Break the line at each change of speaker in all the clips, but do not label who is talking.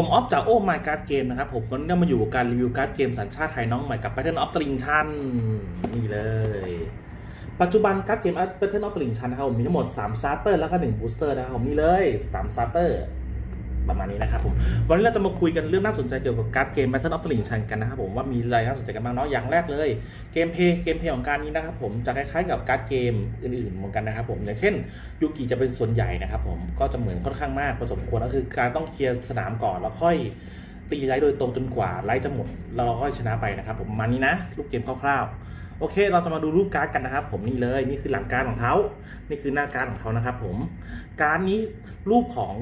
ผมออฟจากโอ้ My Card Game นะครับผมวันนี้มาอยู่กับการรีวิวการ์ดเกมสัญชาติไทยน้องใหม่กับ Pattern of t r i n c h a n นี่เลย ปัจจุบันการ์ดเกม Pattern of t r i n c h a n นะครับผมมีทั้งหมด3 Starter แล้วก็1 Booster นะครับผมนี่เลย3 Starter ประมาณนี้นะครับผมวันนี้เราจะมาคุยกันเรื่องน่าสนใจเกี่ยวกับการ์ดเกม Battle of the Ring ชันกันนะครับผมว่ามีอะไรน่าสนใจกันบ้างเนาะอย่างแรกเลยเกมเพย์เกมเพย์ของการนี้นะครับผมจะคล้ายๆกับการ์ดเกมอื่นๆเหมือนกันนะครับผมอย่างเช่นยูกิจะเป็นส่วนใหญ่นะครับผมก็จะเหมือนค่อนข้างมากผสมควรก็คือการต้องเคลียร์สนามก่อนแล้วค่อยตีไลท์โดยตรงจนกว่าไลท์จะหมดแล้วเราก็ชนะไปนะครับผมมานี้นะรูปเกมคร่าวๆ โอเค เราจะมาดูรูปการ์ดกันนะครับ ผมนี่เลยนี่คือหลังการของเขานี่คือหน้าการของเขานะครับผมการนี้รูปของ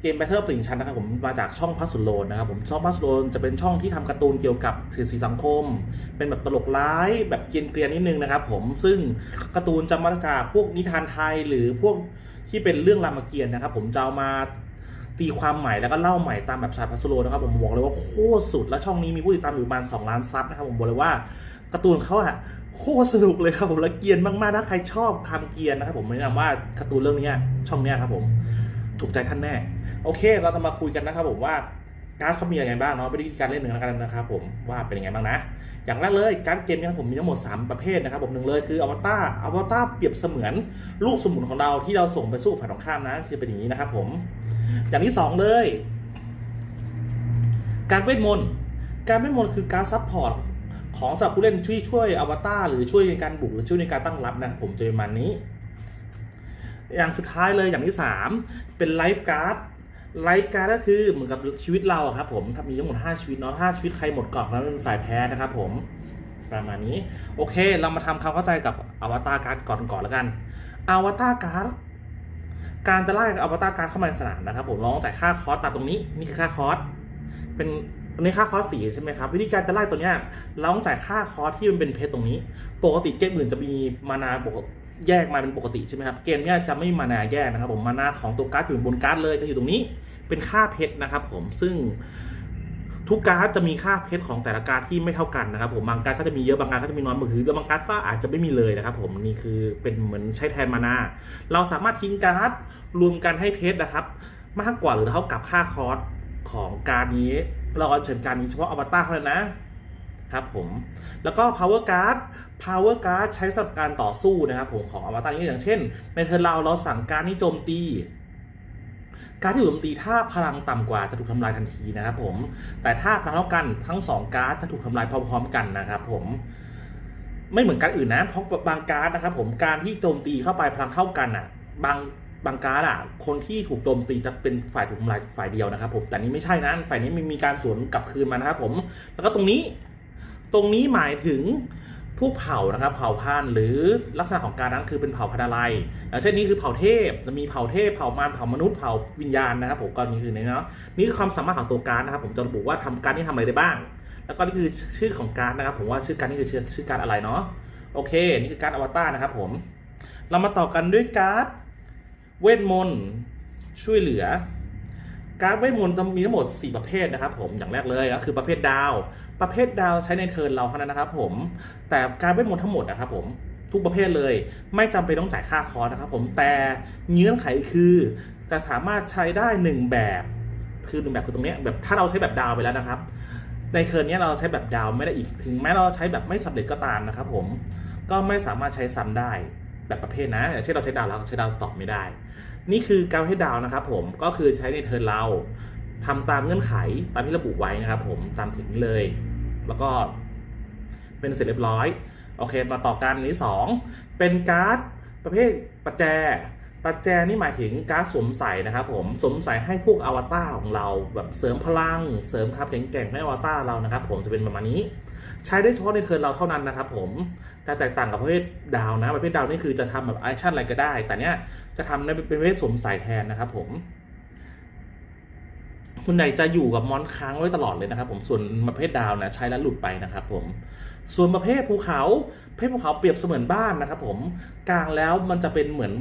เกม Battle ปริ่งชันนะครับผมมาจากช่องพัสสุโลนนะครับผมช่องพัสสุโลนจะเป็นช่องที่ทำการ์ตูนเกี่ยวกับสื่อสีสังคม เป็นแบบตลกร้ายแบบเกรียนเกียนๆนิดนึงนะครับผมซึ่งการ์ตูนจะมาจากพวกนิทานไทยหรือพวกที่เป็นเรื่องรามเกียรติ์นะครับผมจะเอามาตีความใหม่แล้วก็เล่าใหม่ตามแบบศาพัสสุโลนนะครับผมบอกเลยว่าโคตรสุด และช่องนี้มีผู้ติดตามอยู่ประมาณ2ล้านซับนะครับผมบอกเลยว่าการ์ตูนเขาอะโคตรสนุกเลยครับผมและเกียนมากๆถ้าใครชอบคำเกียนนะครับผมแนะนำว่าการ์ตูนเรื่องนี้ช่องนี้ครับผม ถูกใจท่านแน่ โอเค เราจะมาคุยกันนะครับผมว่าการ์ดเขามีอะไรบ้างเนาะวิธีการเล่นหนึ่งแล้วกันนะครับผมว่าเป็นยังไงบ้างนะ อย่างแรกเลยการ์ดเกมนี้ผมมีทั้งหมด 3 ประเภทนะครับผมหนึ่งเลยคืออวตารอวตารเปรียบเสมือนลูกสมุนของเราที่เราส่งไปสู้ฝ่ายตรงข้ามนะคือเป็นอย่างนี้นะครับผม อย่างที่สองเลย การเวทมนต์การเวทมนต์คือการซัพพอร์ตของสำหรับผู้เล่นช่วยช่วยอวตารหรือช่วยในการบุกหรือช่วยในการตั้งรับนะครับผมจะเป็นประมาณนี้ อย่างสุดท้ายเลยอย่างที่ 3 เป็นไลฟ์การ์ดไลฟ์การ์ดก็คือเหมือนกับชีวิตเราครับผมถ้ามีทั้งหมด5ชีวิตเนาะ5ชีวิตใครหมดก่อนแล้วเป็นฝ่ายแพ้นะครับผมประมาณนี้ โอเค เรามาทำความเข้าใจกับอวตารการ์ดก่อนก่อนแล้วกันอวตารการ์ดการจะไล่อวตารการ์ดเข้ามาในสนามนะครับ ผมร้องจ่ายค่าคอร์สตามตรงนี้นี่คือค่าคอร์สเป็นอันนี้ค่าคอร์สสีใช่ไหมครับวิธีการจะไล่ตัวเนี้ยเราต้องจ่ายค่าคอร์สที่มันเป็นเพชรตรงนี้ ปกติเกมอื่นจะมีมานาปก แยกมาเป็นปกติใช่ไหมครับ เกมเนี้ยจะไม่มีมานาแยกนะครับผมมานาของตัวการ์ดอยู่บนการ์ดเลยก็อยู่ตรงนี้เป็นค่าเพชรนะครับผมซึ่งทุกการ์ดจะมีค่าเพชรของแต่ละการ์ดที่ไม่เท่ากันนะครับผมบางการ์ดก็จะมีเยอะบางการ์ดก็จะมีน้อยบางคือแล้วบางการ์ดก็อาจจะไม่มีเลยนะครับผมนี่คือเป็นเหมือนใช้แทนมานาเราสามารถทิ้งการ์ดรวมกันให้เพชรนะครับ มากกว่าหรือเท่ากับค่าคอร์สของการ์ดนี้เราเอาเชิญการดนี้เฉพาะอวตารเท่านั้นนะ ครับผมแล้วก็ power card power card ใช้สำหรับการต่อสู้นะครับผมของอวตารนี้อย่างเช่น ในเทอร์เราเราสั่งการนี้โจมตี การที่ถูกโจมตีถ้าพลังต่ำกว่าจะถูกทำลายทันทีนะครับผมแต่ถ้าพลังเท่ากันทั้ง 2 การ์ดจะถูกทำลายพร้อม ๆ กันนะครับผมไม่เหมือนการดอื่นนะเพราะบางการ์ดนะครับผมการที่โจมตีเข้าไปพลังเท่ากันอะบางบางการ์ดอะคนที่ถูกโจมตีจะเป็นฝ่ายถูกทำลายฝ่ายเดียวนะครับผมแต่นี้ไม่ใช่นะฝ่ายนี้มีการสวนกลับคืนมานะครับผมแล้วก็ตรงนี้ ตรงนี้หมายถึงผู้เผ่านะครับเผ่าพันธุ์หรือลักษณะของการนั้นคือเป็นเผ่าพันธุ์อะไรอย่างเช่นนี้คือเผ่าเทพจะมีเผ่าเทพเผ่ามารเผ่ามนุษย์เผ่าวิญญาณนะครับผมก็นี่คือในเนาะนี่คือความสามารถของตัวการนะครับ ผมจะระบุว่าทำการนี้ทำอะไรได้บ้าง แล้วก็นี่คือชื่อของการนะครับ ผมว่าชื่อการนี่คือชื่อชื่อการอะไรเนาะโอเค นี่คือการอวตารนะครับผมเรามาต่อกันด้วยการ์ดเวทมนต์ช่วยเหลือ การเวทมนต์จะมีทั้งหมด 4 ประเภทนะครับ ผมอย่างแรกเลยก็คือประเภทดาว ประเภทดาวใช้ในเทิร์นเราเท่านั้นนะครับผม แต่การเวทมนต์ทั้งหมดนะครับผมทุกประเภทเลย ไม่จำเป็นต้องจ่ายค่าคอร์สนะครับผมแต่เงื่อนไขคือจะสามารถใช้ได้ 1 แบบคือหนึ่งแบบคือตรงนี้แบบถ้าเราใช้แบบดาวไปแล้วนะครับ ในเทิร์นนี้เราใช้แบบดาวไม่ได้อีกถึงแม้เราใช้แบบไม่สำเร็จก็ตามนะครับผมก็ไม่สามารถใช้ซ้ำได้แบบประเภทนะอย่างเช่นเราใช้ดาวแล้วใช้ดาวตอบไม่ได้ นี่คือการให้ดาวนะครับผมก็คือใช้ในเทิร์นเราทำตามเงื่อนไขตามที่ระบุไว้นะครับผมตามถึงเลย แล้วก็เป็นเสร็จเรียบร้อย โอเค มาต่อกันอันที่2เป็นการ์ดประเภทประแจประแจนี่หมายถึงการ์ดสวมใส่นะครับผมสวมใส่ให้พวกอวตารของเราแบบเสริมพลัง เสริมครับแข็งๆให้อวตารเรานะครับ ผมจะเป็นประมาณนี้ ใช้ได้เฉพาะในเทิร์นเราเท่านั้นนะครับ ผมแต่แตกต่างกับประเภทดาวนะประเภทดาวนี่คือจะทำแบบแอคชั่นอะไรก็ได้ แต่เนี้ยจะทำในเป็นประเภทสวมใส่แทนนะครับผม คุณไหนจะอยู่กับมอนค้างไว้ตลอดเลยนะครับผมส่วนประเภทดาวนะใช้แล้วหลุดไปนะครับผมส่วนประเภทภูเขาประเภทภูเขาเปรียบเสมือนบ้านนะครับผมกลางแล้วมันจะเป็นเหมือน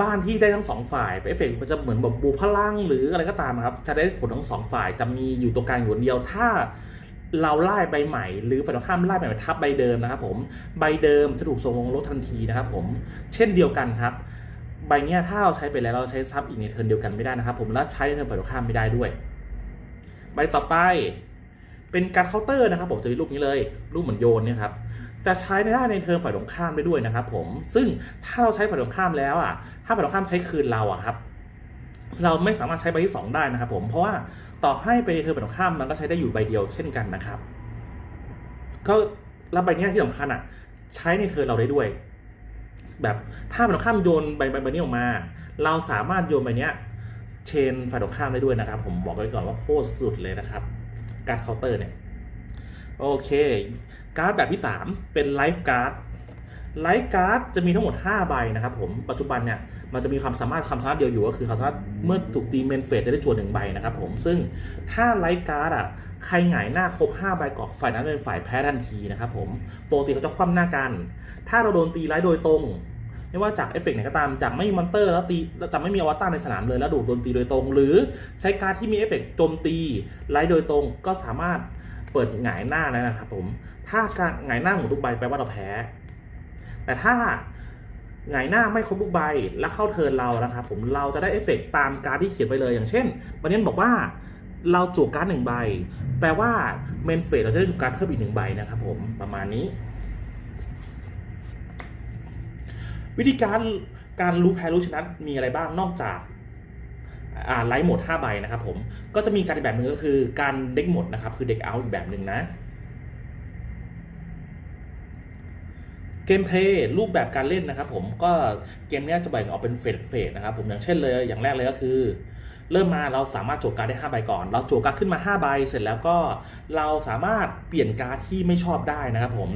บ้านที่ได้ทั้งสองฝ่ายเอฟเฟกต์มันจะเหมือนแบบบูพลังหรืออะไรก็ตามนะครับจะได้ผลทั้งสองฝ่ายจะมีอยู่ตรงกลางอยู่คนเดียวถ้าเราไล่ใบใหม่ หรือฝ่ายตรงข้ามไล่ใบใหม่ทับใบเดิมนะครับผมใบเดิมจะถูกส่งลงลดทันทีนะครับผมเช่นเดียวกันครับใบเนี้ยถ้าเราใช้ไปแล้วเราใช้ซับอีกในเทิร์นเดียวกันไม่ได้นะครับผมและใช้ในเทิร์นฝ่ายตรงข้ามไม่ได้ด้วย ใบต่อไป เป็นการเคาน์เตอร์นะครับผมจะมีรูปนี้เลย รูปเหมือนโยนเนี่ยครับจะใช้ในด้านในเทิร์ฝ่ายตรงข้ามได้ด้วยนะครับผมซึ่งถ้าเราใช้ฝ่ายตรงข้ามแล้วอะถ้าฝ่ายตรงข้ามใช้คืนเราอะครับเราไม่สามารถใช้ใบที่สองได้นะครับผมเพราะว่าต่อให้ไปในเทิร์ฝ่ายตรงข้ามมันก็ใช้ได้อยู่ใบเดียวเช่นกันนะครับก็แล้วใบเนี้ยที่สำคัญอะ ใช้ในเทิร์เราได้ด้วย แบบถ้าฝ่ายตรงข้ามโยนใบใบใบนี้ออกมา เราสามารถโยนใบเนี้ย เชนฝ่ายตรงข้ามได้ด้วยนะครับ ผมบอกไว้ก่อนว่าโคตรสุดเลยนะครับ การเคาน์เตอร์เนี่ย โอเค การ์ดแบบที่ 3 เป็นไลฟ์การ์ดไลฟ์การ์ดจะมีทั้งหมด 5 ใบนะครับผม ปัจจุบันเนี่ย มันจะมีความสามารถความสามารถเดียวอยู่ก็คือความสามารถเมื่อถูกตีเมนเฟสจะได้จวนหนึ่งใบนะครับผม ซึ่งถ้าไลฟ์การ์ดอะ ใครหงายหน้าครบ 5 ใบก่อนฝ่ายนั้นเป็นฝ่ายแพ้ทันทีนะครับผม ปกติเขาจะคว่ำหน้ากัน ถ้าเราโดนตีไลฟ์โดยตรง ไม่ว่าจากเอฟเฟกต์ไหนก็ตามจากไม่มีมอนเตอร์แล้วตีแต่ไม่มีอวตารในสนามเลยแล้วดูดโดนตีโดยตรง หรือใช้การดที่มีเอฟเฟกต์โจมตีไลฟ์โดยตรงก็สามารถเปิดหงายหน้าได้นะครับผมถ้าการหงายหน้าหมดทุกใบแปลว่าเราแพ้ แต่ถ้าหงายหน้าไม่ครบทุกใบแล้วเข้าเทินเรานะครับผมเราจะได้เอฟเฟกต์ตามการที่เขียนไปเลยอย่างเช่นบันนี้บอกว่าเราจูกการ์ดหนึ่งใบ แปลว่าเมนเฟสเราจะได้จูกการ์ดเพิ่มอีกหนึ่งใบนะครับผมประมาณนี้ วิธีการการรู้แพ้รู้ชนะมีอะไรบ้างนอกจากอ่าไลท์โหมด5ใบนะครับผมก็จะมีการอีกแบบหนึ่งก็คือการเด็กหมดนะครับคือเด็กเอาอีกแบบหนึ่งนะเกมเพลย์รูปแบบการเล่นนะครับผมก็เกมนี้จะแบ่งออกเป็นเฟสเฟสนะครับผมอย่างเช่นเลยอย่างแรกเลยก็คือ เริ่มมาเราสามารถโจกการดได้5ใบก่อน เราโจกการดขึ้นมา5ใบเสร็จแล้วก็เราสามารถเปลี่ยนการดที่ไม่ชอบได้นะครับผม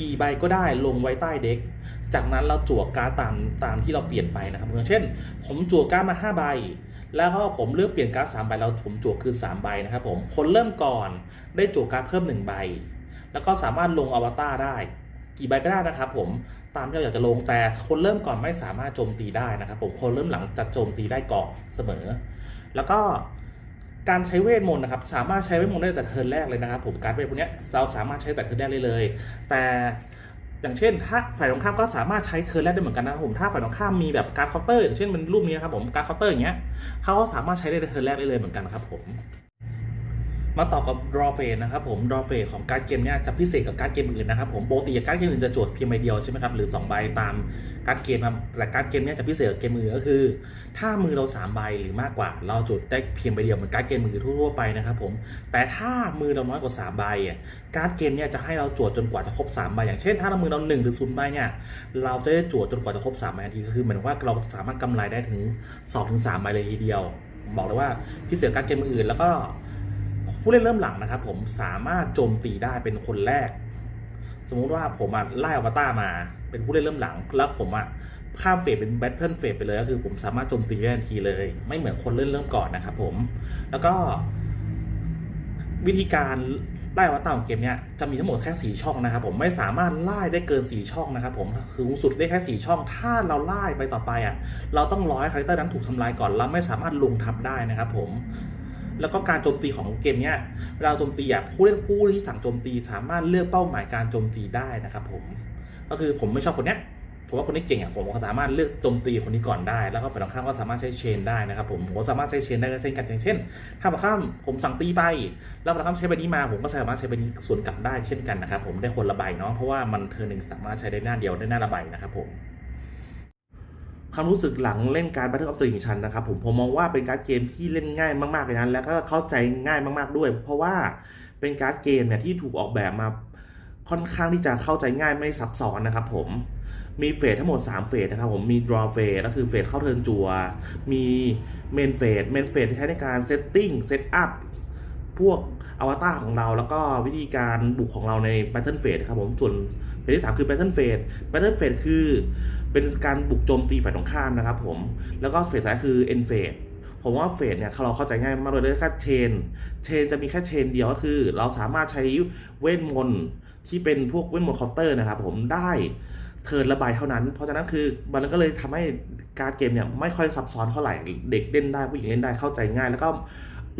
กี่ใบก็ได้ลงไว้ใต้เด็ก จากนั้นเราจั่วการดตามตามที่เราเปลี่ยนไปนะครับอย่างเช่น ผมจั่วการดมา 5 ใบ แล้วก็ผมเลือกเปลี่ยนการ์ดสามใบแล้วผมจั่วคืน3ใบนะครับผมคนเริ่มก่อนได้จั่วการ์ดเพิ่ม 1 ใบ แล้วก็สามารถลงอวตารได้กี่ใบก็ได้นะครับผมตามที่เราอยากจะลงแต่คนเริ่มก่อนไม่สามารถโจมตีได้นะครับผมคนเริ่มหลังจะโจมตีได้ก่อนเสมอ แล้วก็การใช้เวทมนต์นะครับสามารถใช้เวทมนต์ได้แต่เทิร์นแรกเลยนะครับผมการเวทพวกนี้เราสามารถใช้แต่เทิร์นแรกเลยเลย แต่ อย่างเช่น ถ้าฝ่ายตรงข้ามก็สามารถใช้เทิร์นแรกได้เหมือนกันนะครับผมถ้าฝ่ายตรงข้ามมีแบบการเคาน์เตอร์อย่างเช่นมันรูปนี้ครับผมการเคาน์เตอร์อย่างเงี้ยเขาก็สามารถใช้ได้ในเทิร์นแรกได้เลยเหมือนกันครับผม มาต่อกับ draw phase นะครับผม draw phase ของการ์ดเกมเนี่ยจะพิเศษกับการ์ดเกมอื่นนะครับผมปกติการ์ดเกมอื่นจะจวดเพียงใบเดียวใช่ไหมครับหรือ 2 ใบตามการ์ดเกมครับแต่การ์ดเกมเนี่ยจะพิเศษกับเกมอื่นก็คือ ถ้ามือเรา 3 ใบหรือมากกว่า เราจดได้เพียงใบเดียวเหมือนการ์ดเกมอื่นทั่วไปนะครับผมแต่ถ้ามือเราน้อยกว่า 3 ใบอะการ์ดเกมเนี่ยจะให้เราจวดจนกว่าจะครบ3ใบอย่างเช่น ถ้าเรามือเรา1หรือ0ใบเนี่ยเราจะได้จวดจนกว่าจะครบ3ใบทันทีก็คือเหมือนว่าเราสามารถกำไรได้ถึง2-3ถึง3ใบเลยทีเดียว บอกเลยว่าพิเศษกับการ์ดเกมอื่นแล้วก็ ผู้เล่นเริ่มหลังนะครับผมสามารถโจมตีได้เป็นคนแรก สมมุติว่าผมอะไล่อวตารมา เป็นผู้เล่นเริ่มหลัง แล้วผมอะข้ามเฟสเป็นแบทเทิลเฟสไปเลยก็คือผมสามารถโจมตีได้ทันทีเลย ไม่เหมือนคนเล่นเริ่มก่อนนะครับผม แล้วก็ วิธีการไล่อวตารของเกมเนี้ยจะมีทั้งหมดแค่สีช่องนะครับผมไม่สามารถไล่ได้เกินสีช่องนะครับผมคือสูงสุดได้แค่สีช่อง ถ้าเราไล่ไปต่อไปอะเราต้องร้อให้คาแรคเตอร์นั้นถูกทำลายก่อนเราไม่สามารถลงทับได้นะครับผม แล้วก็การโจมตีของเกมเนี้ยเวลาโจมตีอะผู้เล่นผู้ที่สั่งโจมตีสามารถเลือกเป้าหมายการโจมตีได้นะครับผมก็คือผมไม่ชอบคนเนี้ยผมว่าคนนี้เก่งอะผมก็สามารถเลือกโจมตีคนนี้ก่อนได้ แล้วก็ฝ่ายตรงข้ามก็สามารถใช้เชนได้นะครับผมผมสามารถใช้เชนได้เช่นกันอย่างเช่น ถ้าฝ่ายตรงข้ามผมสั่งตีไปแล้วฝ่ายตรงข้ามใช้ใบนี้มา ผมก็สามารถใช้ใบนี้สวนกลับได้เช่นกันนะครับผมได้คนละใบเนาะเพราะว่ามันเทอร์หนึ่งสามารถใช้ได้หน้าเดียวได้หน้าละใบนะครับผม ความรู้สึกหลังเล่นการ Battle of the Ring ชันนะครับผมผมมองว่าเป็นการ์ดเกมที่เล่นง่ายมากๆเลยนะแล้วก็เข้าใจง่ายมากๆด้วย เพราะว่าเป็นการ์ดเกมเนี่ยที่ถูกออกแบบมาค่อนข้างที่จะเข้าใจง่ายไม่ซับซ้อนนะครับผมมีเฟสทั้งหมด 3 เฟสนะครับผมมี draw phase ก็คือเฟสเข้าเทิร์นจัว มี main phase main phase ใช้ในการ setting set up พวกอวตารของเราแล้วก็วิธีการบุกของเราใน Battle Phase นะครับผมส่วน เฟสที่ 3 คือ Battle Phase Battle Phase คือเป็นการบุกโจมตีฝ่ายตรงข้ามนะครับผม แล้วก็เฟสสุดท้ายคือ end phase ผมว่าเฟสเนี่ยเราเข้าใจง่ายมากเลยเลยแค่เชน เชนจะมีแค่เชนเดียวก็คือ เราสามารถใช้เวทมนต์ที่เป็นพวกเวทมนต์เคาน์เตอร์นะครับผมได้เทิร์นละใบเท่านั้น เพราะฉะนั้นคือมันก็เลยทำให้การเกมเนี่ยไม่ค่อยซับซ้อนเท่าไหร่ เด็กเล่นได้ผู้หญิงเล่นได้เข้าใจง่าย แล้วก็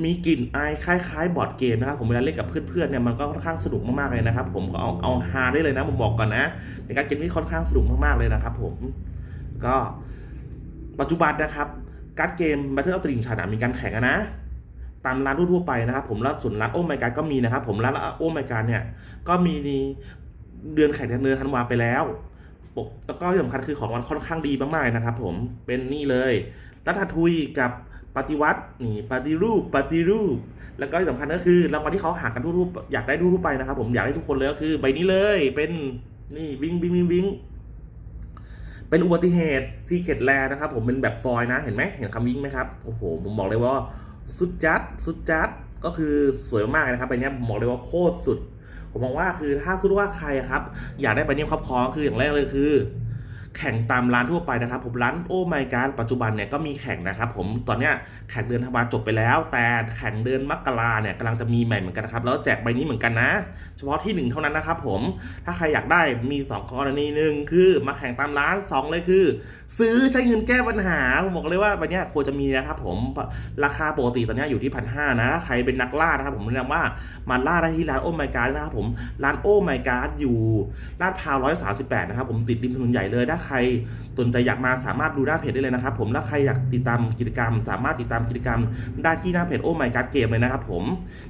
มีกลิ่นอายคล้ายๆ บอร์ดเกมนะครับผมเวลาเล่นกับเพื่อนๆเนี่ยมันก็ค่อนข้างสนุกมากๆเลยนะครับผมก็เอาเอาฮาได้เลยนะผมบอกก่อนนะในการเกมนี้ค่อนข้างสนุกมากๆเลยนะครับผมก็ปัจจุบันนะครับ การ์ดเกม Battle of the Ring ชันมีการแข่งนะ ตามร้านทั่วไปนะครับผมแล้วส่วนร้านโอ้ไมการก็มีนะครับผมร้านโอ้ไมการเนี่ยก็มีเดือนแข่งเดือนธันวาไปแล้วปกแล้วก็สำคัญคือของรางวัลค่อนข้างดีมากๆเลยนะครับผมเป็นนี่เลยรัฐทุยกับ ปฏิวัตินี่ปฏิรูปปฏิรูป แล้วก็ที่สำคัญก็คือรางวัลที่เขาหากันทั่วๆอยากได้ทั่วๆไปนะครับ ผมอยากได้ทุกคนเลยก็คือ ใบนี้เลยเป็นนี่วิงวิงวิงวิงเป็นอุบัติเหตุซีเคดแลนะครับ ผมเป็นแบบฟอยนะเห็นไหมเห็นคำวิงไหมครับโอ้โหผมบอกเลยว่าสุดจัดสุดจัดก็คือสวยมากนะครับใบนี้ผมบอกเลยว่าโคตรสุด ผมมองว่าคือถ้าสุดว่าใครครับ อยากได้ใบนี้ครอบครองคืออย่างแรกเลยคือ แข่งตามร้านทั่วไปนะครับ ผมร้านโอ้ไมการปัจจุบันเนี่ยก็มีแข่งนะครับ ผมตอนเนี้ยแข่งเดือนธันวาจบไปแล้ว แต่แข่งเดือนมกราเนี่ยกำลังจะมีใหม่เหมือนกันนะครับแล้วแจกใบนี้เหมือนกันนะ เฉพาะที่หนึ่งเท่านั้นนะครับ ผมถ้าใครอยากได้มีสองกรณีหนึ่งคือมาแข่งตามร้านสองเลยคือซื้อใช้เงินแก้ปัญหาผมบอกเลยว่าใบเนี้ควรจะมีนะครับผมราคาปกติตอนนี้อยู่ที่พันห้านะ ใครเป็นนักล่านะครับผมแนะนำว่ามาล่าได้ที่ร้านโอ้ไมการ์ดนะครับผมร้านโอ้ไมการอยู่ลาดพร้าวร้อยสาสิบแปดนะครับผมติดริมถนนใหญ่เลยถ้าใครสนใจอยากมาสามารถดูหน้าเพจได้เลยนะครับผมแล้วใครอยากติดตามกิจกรรม สามารถติดตามกิจกรรมได้ที่หน้าเพจโอ้ไมการ์ดเกมเลยนะครับผม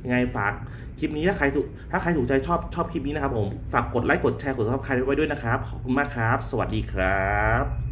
ยังไงฝากคลิปนี้ถ้าใครถูกถ้าใครถูกใจชอบชอบคลิปนี้นะครับผมฝากกดไลค์กดแชร์กดซับสไครต์ไว้ด้วยนะครับขอบคุณมากครับ สวัสดีครับ